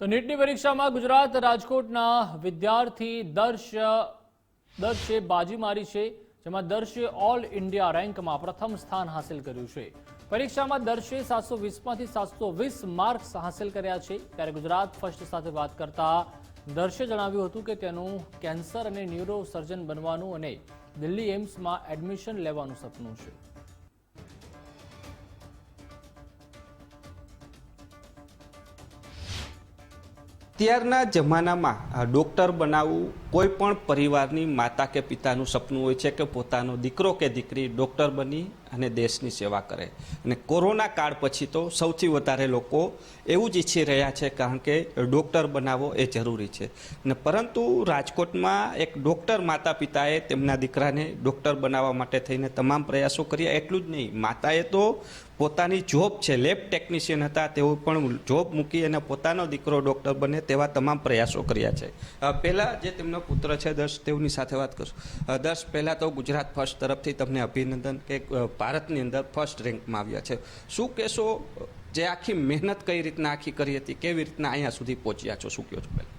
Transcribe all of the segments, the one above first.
તો નીટની પરીક્ષામાં ગુજરાત રાજકોટના વિદ્યાર્થી દર્શ દર્શે બાજી મારી છે, જેમાં દર્શે ઓલ ઇન્ડિયા રેન્કમાં પ્રથમ સ્થાન હાંસિલ કર્યું છે. પરીક્ષામાં દર્શે સાતસો વીસમાંથી સાતસો વીસ માર્ક્સ હાંસિલ કર્યા છે. ત્યારે ગુજરાત ફર્સ્ટ સાથે વાત કરતા દર્શે જણાવ્યું હતું કે તેનું કેન્સર અને ન્યુરો સર્જન બનવાનું અને દિલ્હી એમ્સમાં એડમિશન લેવાનું સપનું છે. ત્યારના જમાનામાં ડૉક્ટર બનાવવું કોઈ પણ પરિવારની માતા કે પિતાનું સપનું હોય છે કે પોતાનો દીકરો કે દીકરી ડૉક્ટર બની અને દેશની સેવા કરે. અને કોરોના કાળ પછી તો સૌથી વધારે લોકો એવું જ ઈચ્છી રહ્યા છે કારણ કે ડૉક્ટર બનાવવો એ જરૂરી છે. ને પરંતુ રાજકોટમાં એક ડૉક્ટર માતા પિતાએ તેમના દીકરાને ડૉક્ટર બનાવવા માટે થઈને તમામ પ્રયાસો કર્યા. એટલું જ નહીં, માતાએ તો પોતાની જોબ છે, લેબ ટેકનિશિયન હતા, તેઓ પણ જોબ મૂકી અને પોતાનો દીકરો ડૉક્ટર બને તેવા તમામ પ્રયાસો કર્યા છે. પહેલાં જે તેમનો પુત્ર છે દર્શ તેઓની સાથે વાત કરશું દર્શ પહેલાં તો ગુજરાત ફર્સ્ટ તરફથી તમને અભિનંદન કે ભારતની અંદર ફર્સ્ટ રેન્કમાં આવ્યા છે. શું કહેશો, જે આખી મહેનત કઈ રીતના આખી કરી હતી, કેવી રીતના અહીંયા સુધી પહોંચ્યા છો? શું કહો છો પહેલાં?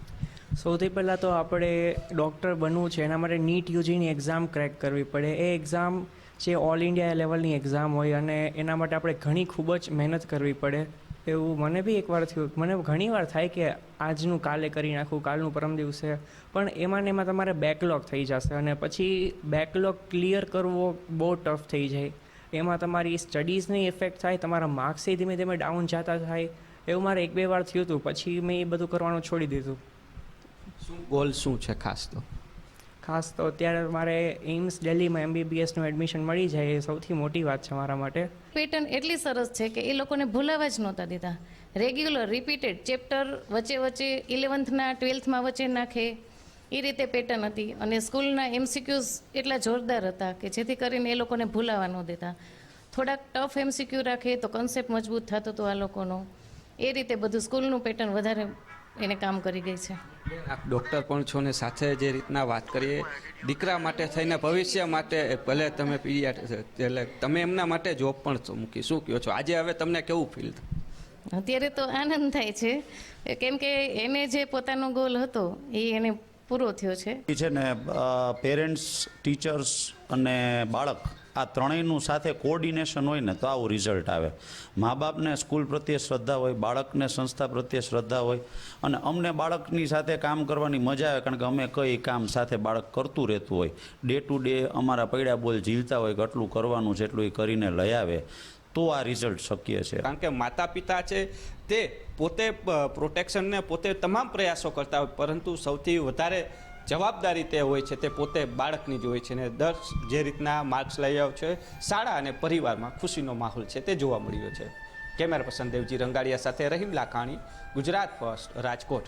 સૌથી પહેલાં તો આપણે ડૉક્ટર બનવું છે, એના માટે નીટ યુજીની એક્ઝામ ક્રેક કરવી પડે. એ એક્ઝામ જે ઓલ ઇન્ડિયા લેવલની એક્ઝામ હોય અને એના માટે આપણે ઘણી ખૂબ જ મહેનત કરવી પડે. એવું મને બી એકવાર થયું, મને ઘણી વાર થાય કે આજનું કાલે કરી નાખું, કાલનું પરમ દિવસે. પણ એમાં ને એમાં તમારે બેકલોગ થઈ જશે અને પછી બેકલોગ ક્લિયર કરવો બહુ ટફ થઈ જાય. એમાં તમારી સ્ટડીઝની ઇફેક્ટ થાય તમારા માર્ક્સે ધીમે ધીમે ડાઉન જતા થાય. એવું મારે એક બે વાર થયું હતું પછી મેં એ બધું કરવાનું છોડી દીધું. શું ગોલ શું છે ખાસ તો? ખાસ તો અત્યારે મારે એમ્સ દિલ્હીમાં એમબીબીએસનું એડમિશન મળી જાય એ સૌથી મોટી વાત છે મારા માટે. પેટર્ન એટલી સરસ છે કે એ લોકોને ભૂલાવા જ નહોતા દીધા. રેગ્યુલર રિપીટેડ ચેપ્ટર વચ્ચે વચ્ચે ઇલેવન્થના ટ્વેલ્થમાં વચ્ચે નાખે. એ રીતે પેટર્ન હતી. અને સ્કૂલના એમસીક્યુઝ એટલા જોરદાર હતા કે જેથી કરીને એ લોકોને ભૂલાવા ન દેતા. થોડાક ટફ એમસીક્યુ રાખે તો કન્સેપ્ટ મજબૂત થતો હતો આ લોકોનો. એ રીતે બધું સ્કૂલનું પેટર્ન વધારે એને કામ કરી ગઈ છે. આપ ડૉક્ટર પણ છો ને સાથે જે રીતના વાત કરીએ દીકરા માટે થઈને ભવિષ્ય માટે ભલે તમે પીડિયા એટલે તમે એમના માટે જોબ પણ છો મૂકી. શું કહો છો? આજે હવે તમને કેવું ફીલ અત્યારે તો આનંદ થાય છે. કેમ કે એને જે પોતાનો ગોલ હતો એ એને પૂરો થયો છે? છે ને પેરેન્ટ્સ ટીચર્સ અને બાળક, આ ત્રણેયનું સાથે કોર્ડિનેશન હોય ને તો આવું રિઝલ્ટ આવે. મા બાપને સ્કૂલ પ્રત્યે શ્રદ્ધા હોય, બાળકને સંસ્થા પ્રત્યે શ્રદ્ધા હોય, અને અમને બાળકની સાથે કામ કરવાની મજા આવે, કારણ કે અમે કઈ કામ સાથે બાળક કરતું રહેતું હોય. ડે ટુ ડે અમારા પૈડા બોલ ઝીલતા હોય કે આટલું કરવાનું છે, એટલું એ કરીને લઈ આવે. તો આ રિઝલ્ટ શક્ય છે. કારણ કે માતા પિતા છે, તે પોતે પ્રોટેક્શનને પોતે તમામ પ્રયાસો કરતા હોય, પરંતુ સૌથી વધારે જવાબદારી તે હોય છે, તે પોતે બાળકની જ હોય છે ને દર જે રીતના માર્ક્સ લઈ આવ્યો છે, શાળા અને પરિવારમાં ખુશીનો માહોલ છે, તે જોવા મળ્યો છે. કેમેરા પસંદ દેવજી રંગાડિયા સાથે રહીમ લાખાણી, ગુજરાત ફર્સ્ટ, રાજકોટ.